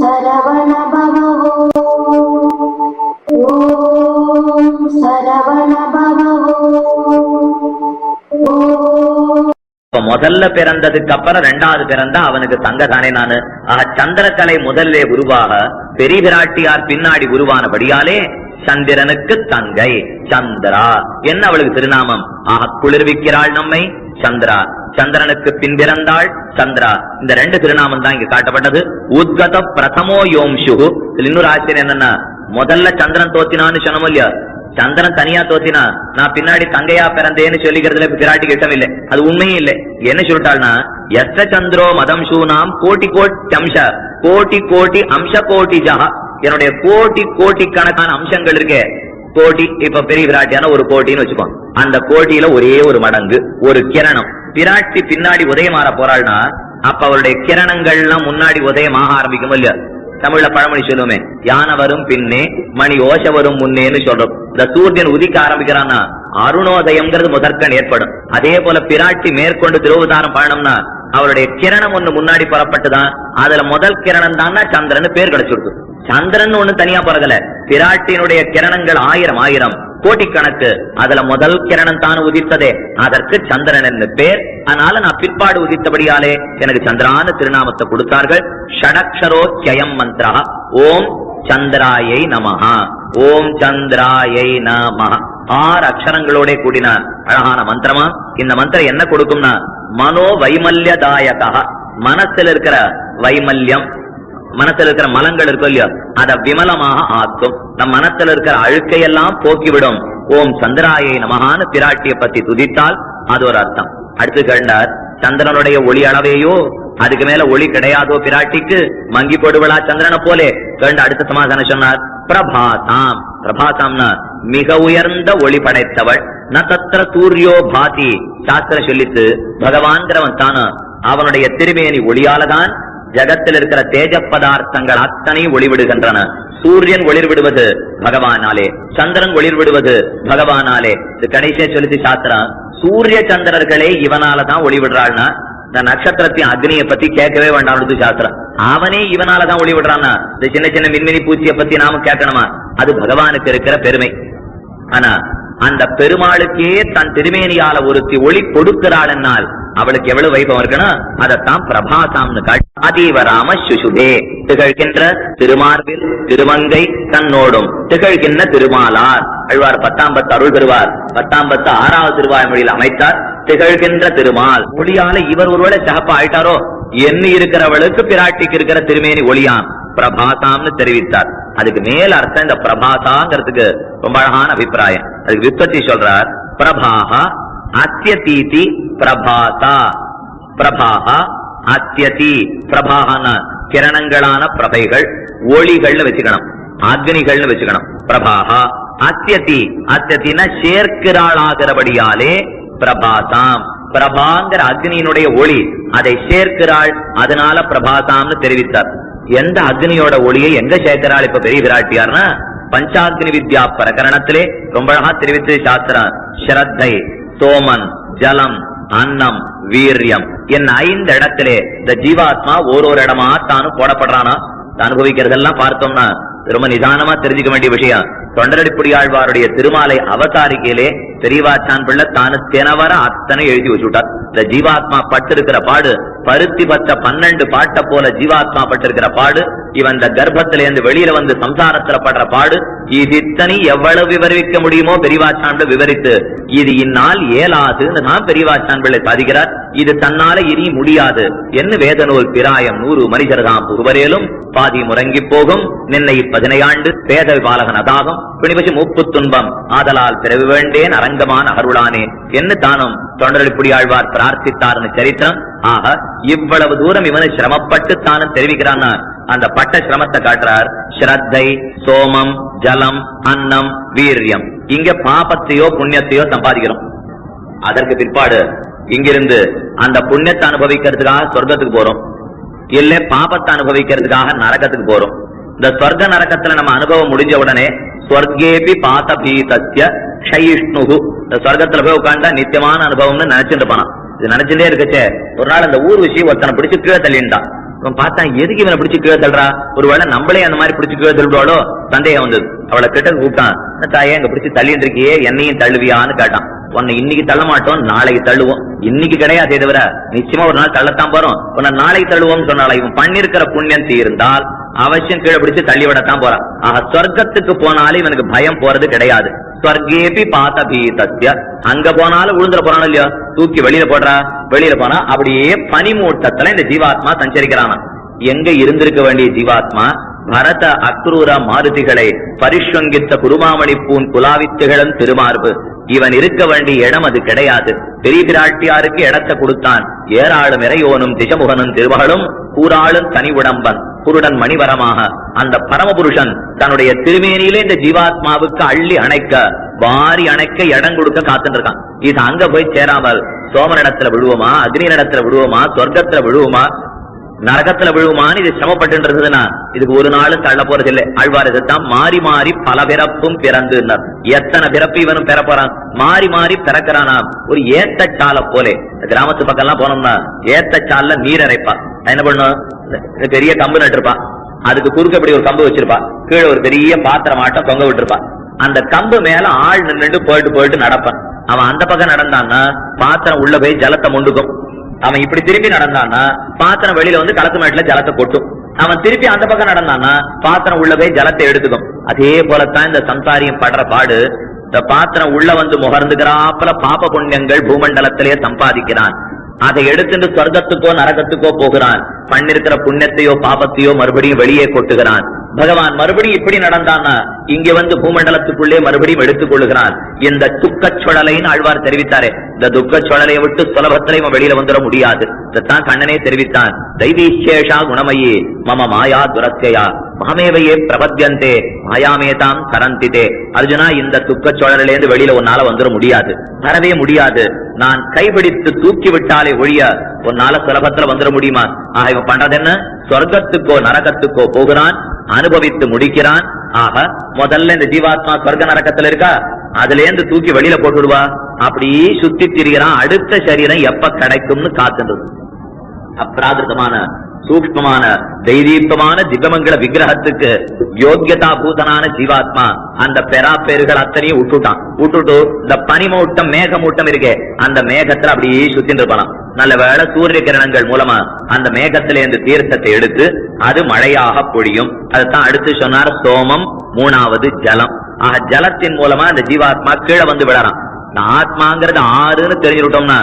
சரவண பவோ ஓம் சரவண பவோ இப்ப முதல்ல பிறந்ததுக்கு அப்புறம் ரெண்டாவது பிறந்தா அவனுக்கு தங்க தானே நானு. ஆக சந்திரக்கலை முதல்ல உருவாக பெரிய பிராட்டியார் பின்னாடி உருவானபடியாலே சந்திரனுக்கு தங்கை சந்திரா. என்ன அவளுக்கு திருநாமம்? ஆக குளிர்விக்கிறாள் நம்மை. சந்திரா. சந்திரனுக்கு பின்பிறந்தாள் சந்திரா. இந்த ரெண்டு திருநாமம் தான் இங்க காட்டப்பட்டது. உத்கத பிரதமோ யோம்ஷு. இதுல இன்னொரு ஆச்சரியம் என்னன்னா முதல்ல சந்திரன் தோத்தினான்னு சொன்னோம் இல்லையா? சந்திரன் தனியா தோத்தினா நான் பின்னாடி தங்கையா பிறந்தேன்னு சொல்லிக்கிறதுல பிராட்டி கிட்டம் இல்லை அது உண்மையும் இல்லை. என்ன சொல்லிட்டாள்னா எஸ்ட சந்திரோ மதம் சூனாம் கோட்டி கோட்டி அம்ச. கோட்டி கோட்டி அம்ச கோட்டி ஜஹா என்னுடைய கோட்டி கோட்டி கணக்கான அம்சங்கள் இருக்கே. கோட்டி இப்ப பெரிய விராட்டியான ஒரு கோட்டின்னு வச்சுக்கோ அந்த கோட்டியில ஒரே ஒரு மடங்கு ஒரு கிரணம். பிராட்டி பின்னாடி உதயமாற போறாள்னா அப்ப அவருடைய கிரணங்கள்லாம் முன்னாடி உதயமாக ஆரம்பிக்கும் இல்லையா? தமிழ்ல பழமொழி சொல்லுமே யானை வரும் பின்னே மணி ஓசை வரும் முன்னேன்னு சொல்றோம். இந்த சூரியன் உதிக்க ஆரம்பிக்கிறான்னா அருணோதயம்ங்கிறது முதற்கண் ஏற்படும். அதே போல பிராட்டி மேற்கொண்டு திருவதாரம் பயணம்னா அவருடைய கிரணம் ஒண்ணு முன்னாடி புறப்பட்டுதான் அதுல முதல் கிரணம் தான் சந்திரன் பேர் கிடைச்சிருக்கு சந்திரன் ஒண்ணு தனியா பிறகல பிராட்டினுடைய கிரணங்கள் ஆயிரம் ஆயிரம். கோட்டிக்கணக்கு அதுல முதல் கிரணம் தான் உதித்ததே. அதற்கு சந்திரன் என்று பேர். அதனால நான் பிற்பாடு உதித்தபடியாலே எனக்கு சந்திரான திருநாமத்தை கொடுத்தார்கள். ஷடக்ஷரோச்சயம் மந்திரா. ஓம் சந்திராயை நமஹா. ஓம் சந்திராயை நம ஆறு அக்ஷரங்களோட கூடின அழகான மந்திரமா? இந்த மந்திரம் என்ன கொடுக்கும்னா மனோ வைமல்யதாயகா. மனசில் இருக்கிற வைமல்யம் மனசுல இருக்கிற மலங்கள் இருக்கும் இல்லையோ அதை விமலமாக ஆக்கும். நம் மனசுல இருக்கிற அழுக்கையெல்லாம் போக்கிவிடும். ஓம் சந்திராயை நமகான பிராட்டியை பத்தி துதித்தால் அது ஒரு அர்த்தம். அடுத்து கண்டார் சந்திரனுடைய ஒளி அளவையோ அதுக்கு மேல ஒளி கிடையாதோ பிராட்டிக்கு? மங்கி போடுவளா சந்திரனை போலே? கண்டு அடுத்த சமாதானம் சொன்னார் பிரபாதாம் பிரபாதாம்னா மிக உயர்ந்த ஒளி படைத்தவள். ந தத்திர சூரியோ பாதி. சாஸ்திரம் சொல்லித்து பகவான்கிறவன் தானா? அவனுடைய திருமேனி ஒளியாலதான் ஜகத்தில் இருக்கிற தேஜ பதார்த்தங்கள் அத்தனையும் ஒளிவிடுகின்றன. சூரியன் ஒளிர் விடுவது பகவானாலே சந்திரன் ஒளிர் விடுவது பகவானாலே. இது கடைசியா சொல்லிச்சு சாஸ்திரம் சூரிய சந்திரர்களே இவனாலதான் ஒளிவிடுறாள்னா இந்த நட்சத்திரத்தின் அக்னியை பத்தி கேட்கவே வேண்டாம் சாஸ்திரம் அவனே இவனாலதான் ஒளி விடுறான்னா இந்த சின்ன சின்ன மின்மினி பூச்சியை பத்தி நாம கேட்கணுமா? அது பகவானுக்கு இருக்கிற பெருமை. ஆனா அந்த பெருமாளுக்கே தன் திருமேனியால ஒருத்தி ஒளி கொடுக்கிறாள் என்னால் அவளுக்கு எவ்வளவு வைபவம் இருக்கணும் அதத்தான் பிரபாசாம்னு காட்டி அதீவ ராம சுசுதே. திகழ்கின்ற திருமார்பில் திருமங்கை தன்னோடும் திகழ்கின்ற திருமாலார். அழ்வார் பத்தாம் பத்து அருள் பெறுவார். பத்தாம் பத்து ஆறாவது திருவாய்மொழியில் அமைத்தார். திகழ்கின்ற திருமால். ஒளியால இவர் ஒருவேளை சகப்பா ஆயிட்டாரோ? எண்ணி இருக்கிறவளுக்கு பிராட்டிக்கு இருக்கிற திருமேனி ஒளியாம். பிரபாசாம்னு தெரிவித்தார். அதுக்கு மேல அர்த்தம் இந்த பிரபாசாங்கிறதுக்கு ரொம்ப அழகான அபிப்பிராயம். அதுக்கு விற்பத்தி சொல்றார் பிரபாகா அத்தியதீதி பிரபாசா. பிரபாகா அத்தியதி பிரபாகன கிரணங்களான பிரபைகள் ஒளிகள்னு வச்சுக்கணும் அக்னிகள்னு வச்சுக்கணும். பிரபாகா அத்தியதி அத்தியத்தின சேர்க்கிறாளாகிறபடியாலே பிரபாசாம். பிரபாங்கிற அக்னியினுடைய ஒளி அதை சேர்க்கிறாள் அதனால பிரபாசாம்னு தெரிவித்தார். எந்த அக்னியோட ஒளியை எங்க சேர்க்கிறாள் இப்ப பெரிய விராட்டியார்னா? பஞ்சாக்னி வித்யா பிரகரணத்திலே ரொம்ப அழகா தெரிவித்து சாஸ்திரம். ஸ்ரத்தை சோமன் ஜலம் அன்னம் வீரியம். என் ஐந்து இடத்திலே இந்த ஜீவாத்மா ஒரு ஒரு இடமா தானும் போடப்படுறானா? அனுபவிக்கிறதெல்லாம் பார்த்தோம்னா ரொம்ப நிதானமா தெரிஞ்சுக்க வேண்டிய விஷயம். தொண்டரடிப்புடியாழ்வாருடைய திருமாலை அவதாரிகையிலே பெரியவாச்சான் பிள்ளை தானு தினவர அத்தனை எழுதி வச்சுட்டார் இந்த ஜீவாத்மா பட்டிருக்கிற பாடு பருத்தி பத்த பன்னெண்டு பாட்டை போல ஜீவாத்மா பட்டிருக்கிற பாடு இவன் இந்த கர்ப்பத்திலேருந்து வெளியில வந்து சம்சாரத்துல படுற பாடு இது இத்தனை எவ்வளவு விவரிக்க முடியுமோ பெரியவாச்சான் விவரித்து. இது இந்நாள் இயலாதுன்னு தான் பெரியவாச்சான் பிள்ளை சாதிக்கிறார். இது தன்னால இனி முடியாது. என்ன வேதநூல் பிராயம் நூறு மனிதர்தாம் ஒருவரேலும் பாதி முறங்கி போகும். நின்னை பதினையாண்டு பேத பாலகன் அதாகும். பிணிபச்சு மூப்பு துன்பம். ஆதலால் பிறவி வேண்டேன் அரங்கமான அருளானே. என்று தானும் தொண்டரடிப்புடியாழ்வார் பிரார்த்தித்தார்னு சரித்திரம்? ஆக இவ்வளவு தூரம் இவனு சிரமப்பட்டு தானும் தெரிவிக்கிறான்? அந்த பட்ட சிரமத்தை காட்டுறார். ஸ்ரத்தை சோமம் ஜலம் அன்னம் வீரியம். இங்க பாபத்தையோ புண்ணியத்தையோ சம்பாதிக்கிறோம். அதற்கு பிற்பாடு இங்கிருந்து அந்த புண்ணியத்தை அனுபவிக்கிறதுக்காக சொர்க்கத்துக்கு போறோம். இல்ல பாபத்தை அனுபவிக்கிறதுக்காக நரகத்துக்கு போறோம். இந்த சொர்க்க நரகத்துல நம்ம அனுபவம் முடிஞ்ச உடனே ஸ்வர்கேபி பாத பீதஸ்ய க்ஷயிஷ்ணுகு இந்த போய் உட்காந்தா நித்தியமான அனுபவம்னு நினைச்சிட்டு போனான் இது நினைச்சுட்டே இருக்கச்சே ஒரு நாள் அந்த ஊர் விஷயம் ஒருத்தனை பிடிச்சு கீழே தள்ளிண்டான் இவன் பார்த்தா எதுக்கு இவனை பிடிச்சு கீழே தள்ளுறா ஒருவேளை நம்மளே அந்த மாதிரி பிடிச்சு கீழே தள்ளுவாளோ சந்தேகம் வந்தது அவளை கிட்ட கூப்பிட்டான் தாயே அங்க பிடிச்சு தள்ளிட்டு இருக்கியே என்னையும் தள்ளுவியான்னு கேட்டான் உன்னை இன்னைக்கு தள்ள மாட்டோம் நாளைக்கு தள்ளுவோம் இன்னைக்கு கிடையாது தவிர நிச்சயமா ஒரு நாள் தள்ளத்தான் போறோம் உன்னை நாளைக்கு தள்ளுவோம்னு சொன்னால இவன் பண்ணிருக்கிற புண்ணியம் தீர்ந்தால் அவசியம் கீழே பிடிச்சு தள்ளி விடத்தான் போறான் ஆக சொர்க்கத்துக்கு போனாலும் இவனுக்கு பயம் போறது கிடையாது. ஸ்வர்கேபி பாத பீதத்திய அங்க போனாலும் விழுந்துற போறானோ இல்லையோ? தூக்கி வெளியில போடுறா. வெளியில போனா அப்படியே பனிமூட்டத்துல இந்த ஜீவாத்மா சஞ்சரிக்கிறானா. எங்க இருந்திருக்க வேண்டிய ஜீவாத்மா? பரத அக்ரூர மாருதிகளை பரிஷ்வங்கித்த குருமாமணி பூன் குலாவித்துகளும் திருமார்பு. இவன் இருக்க வேண்டிய இடம் அது கிடையாது. பெரிய பிராட்டியாருக்கு இடத்தை கொடுத்தான். ஏராளும் இறையோனும் திசமுகனும் திருமகளும் கூறாளும் தனி உடம்பன் குருடன் மணிவரமாக அந்த பரமபுருஷன் தன்னுடைய திருமேனியிலே இந்த ஜீவாத்மாவுக்கு அள்ளி அணைக்க வாரி அணைக்க இடம் கொடுக்க காத்துட்டு இருக்கான் இது அங்க போய் சேராமல் சோமனிடத்துல விழுவோமா அக்னி இடத்துல விழுவோமா சொர்க்கத்துல விழுவோமா நரகத்துல விழுவுமான்னு இது சிரமப்பட்டு இருந்ததுன்னா இதுக்கு ஒரு நாளும் தள்ள போறது இல்லை ஆழ்வார் இதுதான் மாறி மாறி பல பிறப்பும் பிறந்து எத்தனை பிறப்பு இவனும் பிற போறான் மாறி மாறி பிறக்கிறானா ஒரு ஏத்தச்சாலை போலே. கிராமத்து பக்கம் எல்லாம் போனோம்னா ஏத்தச்சால்ல நீர் அரைப்பான். என்ன பண்ணும்? பெரிய கம்பு நட்டுருப்பான் அதுக்கு குறுக்க இப்படி ஒரு கம்பு வச்சிருப்பா. கீழே ஒரு பெரிய பாத்திரம் ஆட்டம் தொங்க விட்டுருப்பா. அந்த கம்பு மேல ஆள் நின்னுட்டு போயிட்டு போயிட்டு நடப்பான். அவன் அந்த பக்கம் நடந்தான்னா பாத்திரம் உள்ள போய் ஜலத்தை முண்டுக்கும். அவன் இப்படி திருப்பி நடந்தான்னா பாத்திரம் வெளியில வந்து களத்து மேட்டுல ஜலத்தை கொட்டும். அவன் திருப்பி அந்த பக்கம் நடந்தான்னா பாத்திரம் உள்ள போய் ஜலத்தை எடுத்துக்கும். அதே போலத்தான் இந்த சம்சாரியம் படுற பாடு இந்த பாத்திரம் உள்ள வந்து முகர்ந்துகிறாப்புல பாப புண்ணியங்கள் பூமண்டலத்திலே சம்பாதிக்கிறான். அதை எடுத்துட்டு சொர்க்கத்துக்கோ நரகத்துக்கோ போகிறான். பண்ணிருக்கிற புண்ணியத்தையோ பாபத்தையோ மறுபடியும் வெளியே கொட்டுகிறான். பகவான் மறுபடியும் இப்படி நடந்தான்னா இங்க வந்து பூமண்டலத்துக்குள்ளே மறுபடியும் எடுத்துக் கொள்ளுகிறான். இந்த துக்கச் சுழலைன்னு ஆழ்வார் தெரிவித்தாரே. இந்த துக்கச் சுழலை விட்டு சுலபத்துல இவன் வெளியில வந்துட முடியாது. இதைத்தான் கண்ணனே தெரிவித்தான். தைவீசேஷா குணமயி மம மாயா துரத்தையா. மாமேவையே பிரபத்யந்தே மாயாமேதாம் சரந்திதே அர்ஜுனா இந்த துக்கச் சுழலிலேருந்து வெளியில உன்னால வந்துட முடியாது. வரவே முடியாது. நான் கைபிடித்து தூக்கி விட்டாலே ஒழிய உன்னால சுலபத்துல வந்துட முடியுமா? ஆக இவன் பண்றது என்ன சொர்க்கத்துக்கோ நரகத்துக்கோ போகிறான் அனுபவித்து முடிக்கிறான் ஆக முதல்ல இந்த ஜீவாத்மா ஸ்வர்க நரக்கத்துல இருக்கா? அதுல இருந்து தூக்கி வெளியில போட்டுடுவா. அப்படியே சுத்தி திரிகிறான் அடுத்த சரீரம் எப்ப கிடைக்கும்னு காத்துன்றது அப்ராதிருத்தமான சூக்மமான தைரீபமான திவ்யமங்கள விக்கிரகத்துக்கு யோக்கியதா பூதனான ஜீவாத்மா அந்த பெரா பேர்கள் அத்தனையும் விட்டுட்டான் விட்டுட்டு இந்த பனிமூட்டம் மேகமூட்டம் இருக்கே அந்த மேகத்துல அப்படியே சுத்தின்னு இருப்பான் நல்ல வேலை சூரிய கிரணங்கள் மூலமா அந்த மேகத்தில இருந்து தீர்த்தத்தை எடுத்து அது மழையாக பொழியும். அதுதான் அடுத்து சொன்னார் சோமம் மூணாவது ஜலம். ஆக ஜலத்தின் மூலமா அந்த ஜீவாத்மா கீழே வந்து விடறான் இந்த ஆத்மாங்கிறது ஆறுன்னு தெரிஞ்சுட்டோம்னா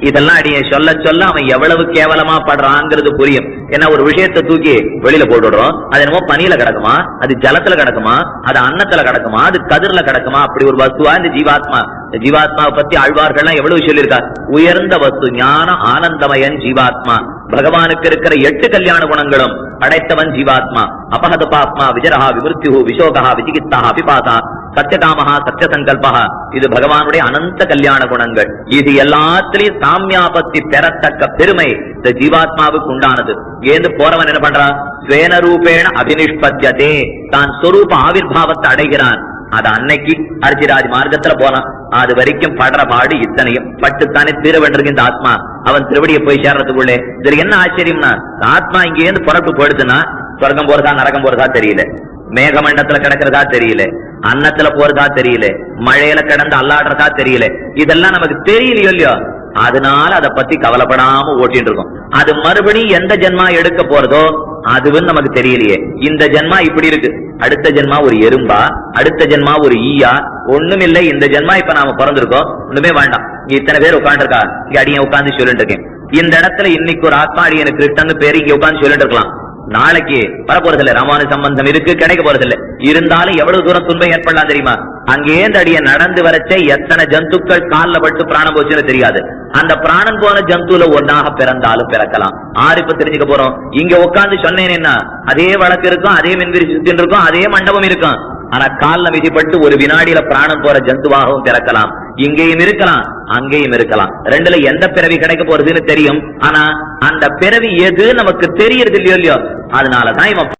இதெல்லாம் அடிய சொல்ல சொல்ல அவன் எவ்வளவு கேவலமா படுறான்ங்கிறது புரியும். ஏன்னா ஒரு விஷயத்தை தூக்கி வெளியில போட்டுடுறோம். அது என்னமோ பனியில கிடக்குமா? அது ஜலத்துல கிடக்குமா? அது அன்னத்துல கிடக்குமா? அது கதிர்ல கிடக்குமா? அப்படி ஒரு வஸ்துவா இந்த ஜீவாத்மா? ஜீவாத்மாவை பத்தி ஆழ்வார்கள்லாம் எவ்வளவு சொல்லியிருக்கா? உயர்ந்த வஸ்து ஞான ஆனந்தமயன் ஜீவாத்மா. பகவானுக்கு இருக்கிற எட்டு கல்யாண குணங்களும் படைத்தவன் ஜீவாத்மா. அபகத பாப்மா விஜரஹா விமிருத்யு விசோகா விஜிகித்தா அபிபாதா சத்தியகாமஹா சத்திய சங்கல்பகா இது பகவானுடைய அனந்த கல்யாண குணங்கள். இது எல்லாத்திலையும் சாமியாபத்தி பெறத்தக்க பெருமை இந்த ஜீவாத்மாவுக்கு உண்டானது. ஏந்து போறவன் என்ன பண்றான் ஸ்வேனரூபேண அபினிஷ்பத்தியதே தான் சொரூப ஆவிர்வாவத்தை அடைகிறான். அது அன்னைக்கு அர்ஜிராஜ் மார்க்கத்துல போனான். அது வரைக்கும் படுற பாடு இத்தனையும். பட்டுத்தானே தீர வேண்டியிருக்கு இந்த ஆத்மா. அவன் திருவடியை போய் சேர்றதுக்குள்ளே இதுல என்ன ஆச்சரியம்னா ஆத்மா இங்க இருந்து புறப்பு போயிடுதுன்னா சொர்க்கம் போறதா நரகம் போறதா தெரியல. மேகமண்டத்துல கிடக்கிறதா தெரியல அன்னத்துல போறதா தெரியல மழையில கிடந்து அல்லாடுறதா தெரியல. இதெல்லாம் நமக்கு தெரியலையோ இல்லையோ? அதனால அதை பத்தி கவலைப்படாம ஓட்டிட்டு இருக்கோம். அது மறுபடியும் எந்த ஜென்மா எடுக்க போறதோ அதுவும் நமக்கு தெரியலையே. இந்த ஜென்மா இப்படி இருக்கு. அடுத்த ஜென்மா ஒரு எறும்பா அடுத்த ஜென்மா ஒரு ஈயா ஒண்ணும் இல்லை இந்த ஜென்மா இப்ப நாம பிறந்திருக்கோம். ஒண்ணுமே வேண்டாம். இங்க இத்தனை பேர் உட்காந்துருக்கா இங்க அடியன் உட்காந்து சொல்லிட்டு இருக்கேன். இந்த இடத்துல இன்னைக்கு ஒரு ஆத்மா அடியனுக்கு கிருஷ்ணன் பேரு இங்க உட்காந்து சொல்லிட்டு இருக்கலாம். நாளைக்கு வரப்போறதில்லை. ராமானு சம்பந்தம் இருக்கு கிடைக்க போறது இருந்தாலும் எவ்வளவு தூரம் துன்பம் ஏற்படலாம் தெரியுமா? அங்கே தடிய நடந்து வரச்சே எத்தனை ஜந்துக்கள் கால்ல பட்டு பிராணம் போச்சுன்னு தெரியாது. அந்த பிராணம் போன ஜந்துல ஒன்னாக பிறந்தாலும் பிறக்கலாம். ஆறு இப்ப தெரிஞ்சுக்க போறோம். இங்க உட்கார்ந்து என்ன? அதே வழக்கு இருக்கும் அதே மின்விரி சுத்தின் இருக்கும் அதே மண்டபம் இருக்கும். ஆனா காலில் விதிப்பட்டு ஒரு வினாடியில பிராணம் போற ஜந்துவாகவும் பிறக்கலாம். இங்கேயும் இருக்கலாம் அங்கேயும் இருக்கலாம். ரெண்டுல எந்த பிறவி கிடைக்க போறதுன்னு தெரியும். ஆனா அந்த பிறவி எது நமக்கு தெரியறது இல்லையோ இல்லையோ அதனாலதான் இவன்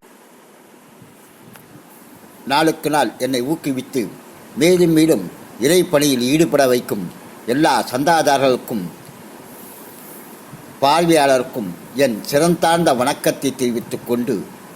நாளுக்கு நாள் என்னை ஊக்குவித்து மேலும் மேலும் இறைப்பணியில் ஈடுபட வைக்கும் எல்லா சந்தாதாரர்களுக்கும் பார்வையாளருக்கும் என் சிறந்தார்ந்த வணக்கத்தை தெரிவித்துக் கொண்டு